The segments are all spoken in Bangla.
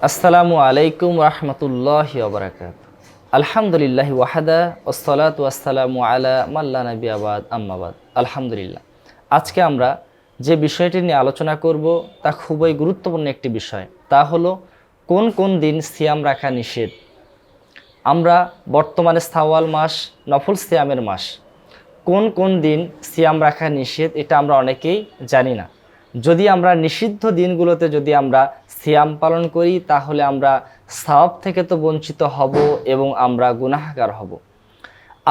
আসসালামু আলাইকুম রহমতুল্লাহ ওবরাকাত আলহামদুলিল্লাহ ওয়াহাদা ওসলাত ওয়াসালামু আলা মাল্লা নবী আবাদ আম্মাবাদ আলহামদুলিল্লাহ। আজকে আমরা যে বিষয়টি নিয়ে আলোচনা করব, তা খুবই গুরুত্বপূর্ণ একটি বিষয়। তা হলো, কোন কোন দিন সিয়াম রাখা নিষেধ? আমরা বর্তমানে সাওয়াল মাস, নফল সিয়ামের মাস। কোন কোন দিন সিয়াম রাখা নিষেধ, এটা আমরা অনেকেই জানি না। যদি আমরা নিষিদ্ধ দিনগুলোতে যদি আমরা সিয়াম পালন করি, তাহলে আমরা সাওয়াব থেকে তো বঞ্চিত হব এবং আমরা গুনাহগার হব।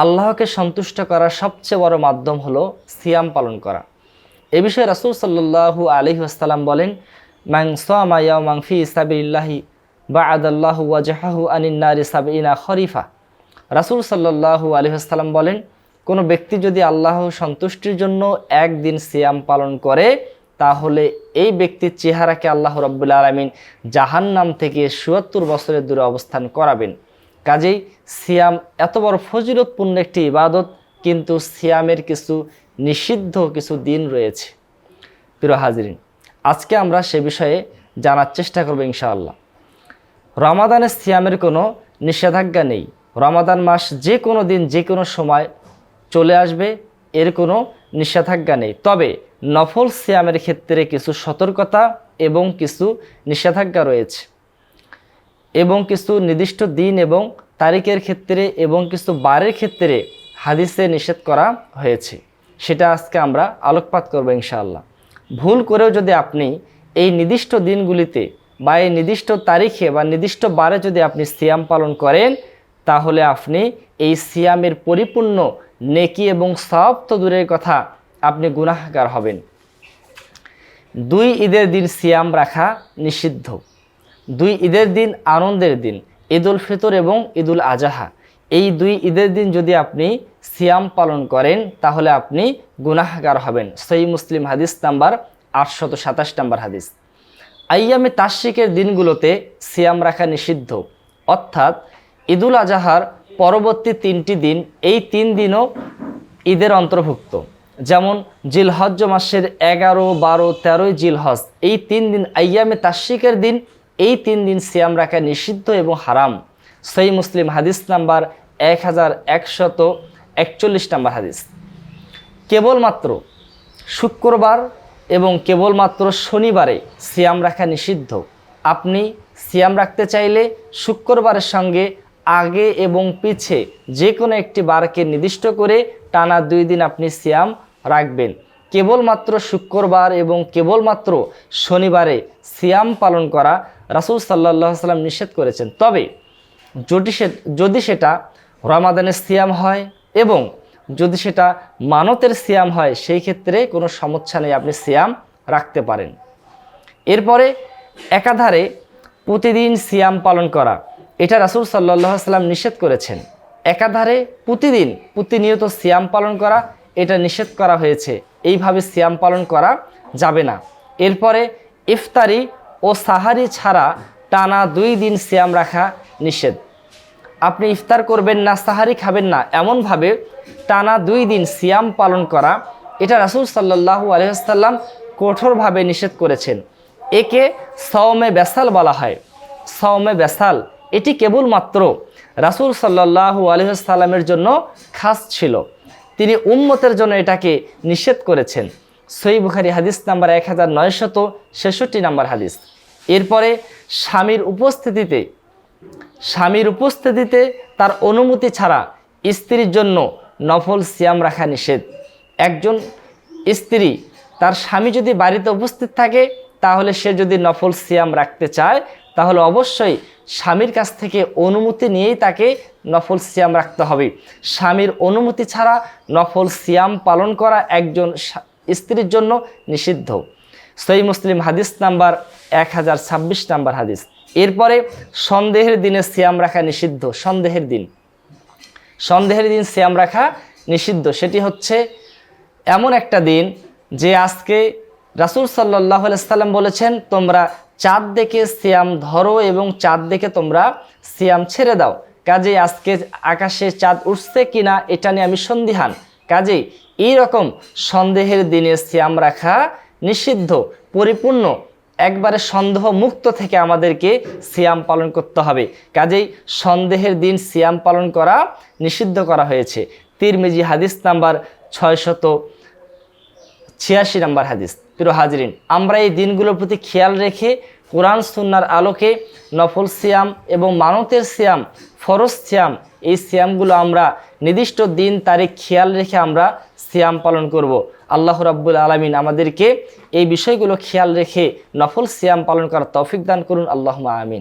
আল্লাহকে সন্তুষ্ট করার সবচেয়ে বড় মাধ্যম হলো সিয়াম পালন করা। এ বিষয়ে রাসূল সাল্লাল্লাহু আলাইহি ওয়াসাল্লাম বলেন মাং সামা ইয়াওমান ফি বা বা'দাল্লাহু ওয়াজহাহু আনিন নারি সাবিনা খরিফা। রাসূল আলাইহি ওয়াসাল্লাম বলেন, কোনো ব্যক্তি যদি আল্লাহ সন্তুষ্টির জন্য একদিন সিয়াম পালন করে তাহলে এই ব্যক্তির চেহারাকে আল্লাহ রব্বুল আলমিন জাহান্নাম থেকে সুয়াত্তর বছরের দূরে অবস্থান করাবেন। কাজেই সিয়াম এত বড় ফজিলতপূর্ণ একটি ইবাদত, কিন্তু সিয়ামের কিছু নিষিদ্ধ কিছু দিন রয়েছে। প্রিয় হাজরিন, আজকে আমরা সে বিষয়ে জানার চেষ্টা করব ইনশাআল্লাহ। রমাদানের সিয়ামের কোনো নিষেধাজ্ঞা নেই। রমাদান মাস যে কোনো দিন, যে কোনো সময় চলে আসবে, এর কোনো নিষেধাজ্ঞা নেই। তবে নফল সিয়ামের ক্ষেত্রে কিছু সতর্কতা এবং কিছু নিষেধাজ্ঞা রয়েছে। এবং কিছু নির্দিষ্ট দিন এবং তারিখের ক্ষেত্রে এবং কিছু বারের ক্ষেত্রে হাদিসে নিষেধ করা হয়েছে। সেটা আজকে আমরা আলোকপাত করব ইনশাআল্লাহ। ভুল করেও যদি আপনি এই নির্দিষ্ট দিনগুলিতে বা এই নির্দিষ্ট তারিখে বা নির্দিষ্ট বারে যদি আপনি সিয়াম পালন করেন, তাহলে আপনি এই সিয়ামের পরিপূর্ণ নেকি এবং সব তো দূরের কথা আপনি গুনাহগার হবেন। দুই ঈদের দিন সিয়াম রাখা নিষিদ্ধ। দুই ঈদের দিন আনন্দের দিন ঈদ উল ফিতর এবং ঈদ উল আজাহা। এই দুই ঈদের দিন যদি আপনি সিয়াম পালন করেন, তাহলে আপনি গুনাহগার হবেন। সেই মুসলিম হাদিস নাম্বার আটশত সাতাশ নাম্বার হাদিস। আইয়ামে তাশ্রিকের দিনগুলোতে সিয়াম রাখা নিষিদ্ধ। অর্থাৎ ঈদুল আজাহার পরবর্তী তিনটি দিন, এই তিন দিনও ঈদের অন্তর্ভুক্ত। যেমন জিলহজ মাসের এগারো, বারো, তেরোই জিলহজ। এই তিন দিন আইয়ামে তাশ্রিকের দিন, এই তিন দিন সিয়াম রাখা নিষিদ্ধ এবং হারাম। সেই মুসলিম হাদিস নাম্বার এক হাজার একশত একচল্লিশ নাম্বার হাদিস। কেবলমাত্র শুক্রবার এবং কেবলমাত্র শনিবারে সিয়াম রাখা নিষিদ্ধ। আপনি সিয়াম রাখতে চাইলে শুক্রবারের সঙ্গে আগে এবং পিছে যে কোনো একটি বারকে নির্দিষ্ট করে টানা দুই দিন আপনি সিয়াম রাখবেন। কেবলমাত্র শুক্রবার এবং কেবলমাত্র শনিবারে সিয়াম পালন করা রাসুল সাল্লাহ সাল্লাম নিষেধ করেছেন। তবে যদি সে যদি সেটা রমাদানের সিয়াম হয় এবং যদি সেটা মানতের সিয়াম হয়, সেই ক্ষেত্রে কোনো সমস্যা নেই, আপনি সিয়াম রাখতে পারেন। এরপরে একাধারে প্রতিদিন সিয়াম পালন করা, এটা রাসুল সাল্লাহ সাল্লাম নিষেধ করেছেন। একাধারে প্রতিদিন প্রতিনিয়ত সিয়াম পালন করা এটা নিষেধ করা হয়েছে। এইভাবে সিয়াম পালন করা যাবে না। এরপরে ইফতারি ও সাহারি ছাড়া টানা দুই দিন সিয়াম রাখা নিষেধ। আপনি ইফতার করবেন না, সাহারি খাবেন না, এমনভাবে টানা দুই দিন সিয়াম পালন করা, এটা রাসুল সাল্লাহু আলহাম কঠোরভাবে নিষেধ করেছেন। একে সওমে বেসাল বলা হয়। সওমে বেসাল, এটি কেবলমাত্র রাসুল সাল্লাহু আলহামের জন্য খাস ছিল। তিনি উম্মতের জন্য এটাকে নিষেধ করেছেন। সই বুখারি হাদিস নাম্বার এক হাজার নয়শত ছেষট্টি নাম্বার হাদিস। এরপরে স্বামীর উপস্থিতিতে স্বামীর উপস্থিতিতে তার অনুমতি ছাড়া স্ত্রীর জন্য নফল সিয়াম রাখা নিষেধ। একজন স্ত্রী তার স্বামী যদি বাড়িতে উপস্থিত থাকে, তাহলে সে যদি নফল সিয়াম রাখতে চায় তাহলে অবশ্যই স্বামীর কাছ থেকে অনুমতি নিয়েই তাকে নফল সিয়াম রাখতে হবে। স্বামীর অনুমতি ছাড়া নফল সিয়াম পালন করা একজন স্ত্রীর জন্য নিষিদ্ধ। সই মুসলিম হাদিস নাম্বার এক হাজার ছাব্বিশ নাম্বার হাদিস। এরপরে সন্দেহের দিনে সিয়াম রাখা নিষিদ্ধ, সন্দেহের দিন। সন্দেহের দিন সিয়াম রাখা নিষিদ্ধ। সেটি হচ্ছে এমন একটা দিন যে আজকে রাসুল সাল্লাহ সাল্লাম বলেছেন, তোমরা চাঁদ দেখে সিয়াম ধরো এবং চাঁদ দেখে তোমরা সিয়াম ছেড়ে দাও। কাজেই আজকে আকাশে চাঁদ উঠছে কিনা এটা নিয়ে আমি সন্দিহান। কাজেই এই রকম সন্দেহের দিনে সিয়াম রাখা নিষিদ্ধ, পরিপূর্ণ। একবারে সন্দেহ মুক্ত থেকে আমাদেরকে সিয়াম পালন করতে হবে। কাজেই সন্দেহের দিন সিয়াম পালন করা নিষিদ্ধ করা হয়েছে। তিরমিজি হাদিস নাম্বার ছয়শত ছিয়াশি নম্বর হাদিস। প্রিয় হাজরিন, আমরা এই দিনগুলোর প্রতি খেয়াল রেখে কোরআন, সুন্নার আলোকে নফল সিয়াম এবং মানতের সিয়াম, ফরজ সিয়াম, এই সিয়ামগুলো আমরা নির্দিষ্ট দিন, তারিখ খেয়াল রেখে আমরা সিয়াম পালন করব। আল্লাহ রাব্বুল আলমিন আমাদেরকে এই বিষয়গুলো খেয়াল রেখে নফল সিয়াম পালন করার তৌফিক দান করুন। আল্লাহ আমিন।